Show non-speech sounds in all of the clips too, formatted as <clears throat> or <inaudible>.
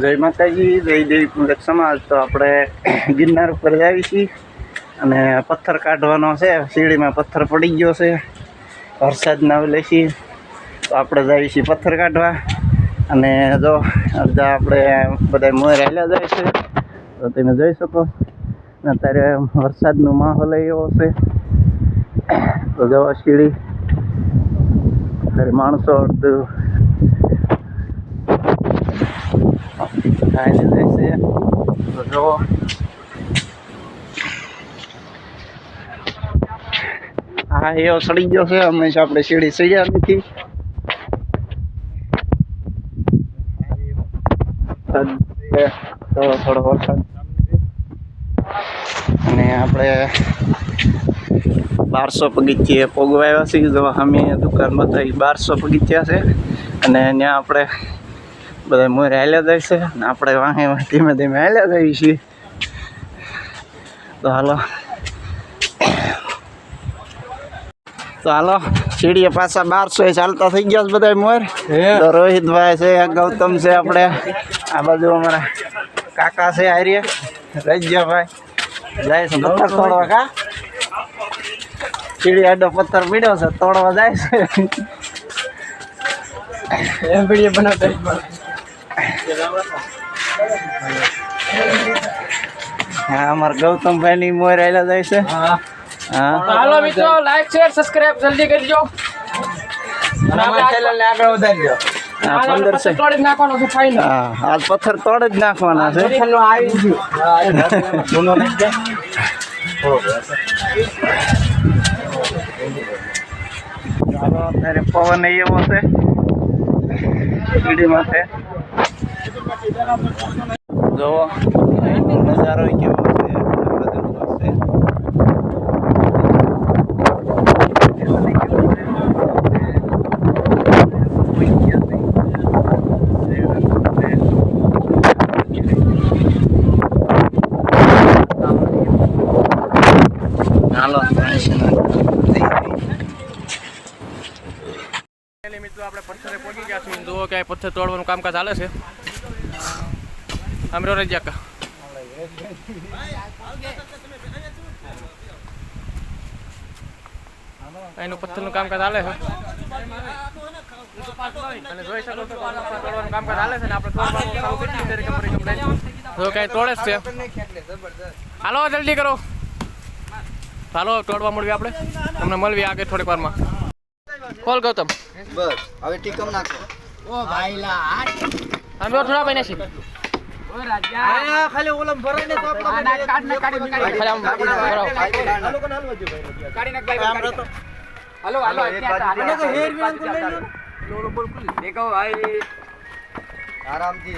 જય માતાજી, જય દેવી પૂજક સમાજ. તો આપણે <clears throat> ગિરનાર ઉપર જાવી છીએ અને પથ્થર કાઢવાનો છે. સીડીમાં પથ્થર પડી ગયો છે. વરસાદના ઓલે છીએ તો આપણે જાવી છીએ પથ્થર કાઢવા. અને જો, અડધા આપણે બધા મોર રહેલા જાય છે. તો તમે જોઈ શકો. અત્યારે વરસાદનો માહોલ એવો છે. તો જવા સીડી માણસો અડધું ખાઈને જાય છે તો જો હા એવો સડી ગયો છે. હંમેશા આપણે સીડી સડ્યા નથી. થોડો થોડો વરસાદ અને આપણે બારસો પગથિયે પોગવાયા છીએ. અમે દુકાન બતાવી બારસો પગથિયા છે. અને ત્યાં આપણે બધા મોર હાલ્યા જાય છે અને આપણે વાહે ધીમે ધીમે હાલ્યા જઈએ છીએ. તો હાલો. તો હાલો સીડીએ પાછા બારસો એ ચાલતા થઈ ગયા છે બધા મોર. તો રોહિતભાઈ છે ગૌતમ છે આપણે. આ બાજુ અમારા કાકા છે આર્ય. રજ્યાભાઈ. જાય છે પથ્થર તોડવા કા? સીડી આડો પથ્થર પીડ્યો છે તોડવા જાય છે. હા અમારા ગૌતમભાઈ ની મોર આવેલા જાય છે. હા. હાલો મિત્રો લાઈક શેર સબસ્ક્રાઇબ જલ્દી કરજો. હા પંદર છે તોડી નાખવાનો છે ફાઈનલ હા આ પથ્થર તોડ જ નાખવાના છે. <laughs> ચાલો અત્યારે પવન એવો છે. સીડી માથે જોવો નજારો કેવો છે બધું છે મિત્રો, આપણે પથ્થરે પહોંચી ગયા છીએ. જુઓ કે પથ્થર તોડવાનું કામકાજ ચાલે છે. અમરો રજાકા એનું પથ્થરનું કામકાજ ચાલે છે અને જોઈ શકો છો તોડવાનું કામકાજ ચાલે છે ને આપણે તોડવાનું જો કઈ તોડે છે હાલો જલ્દી કરો હાલો તોડવા મળવી આપણે તમને મળવી આગળ થોડીક વારમાં કોલ ગૌતમ બસ હવે ટીકમ નાખો અમે થોડા ભાઈ નાસી ખાલી ઓલમ તો ખાલી આમ ભરાવો. આરામથી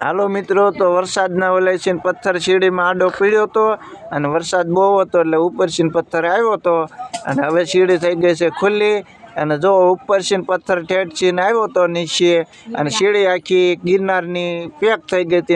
હાલો મિત્રો તો વરસાદના ઓલે છે પથ્થર શીડીમાં આડો પીડ્યો હતો અને વરસાદ બહુ હતો એટલે ઉપર છે ને પથ્થર આવ્યો હતો અને હવે શીડી થઈ ગઈ છે ખુલ્લી. અને જો ઉપર છે પથ્થર ઠેઠ છે ને આવ્યો તો નીચે અને સીડી આખી ગિરનારની પેક થઈ ગઈ હતી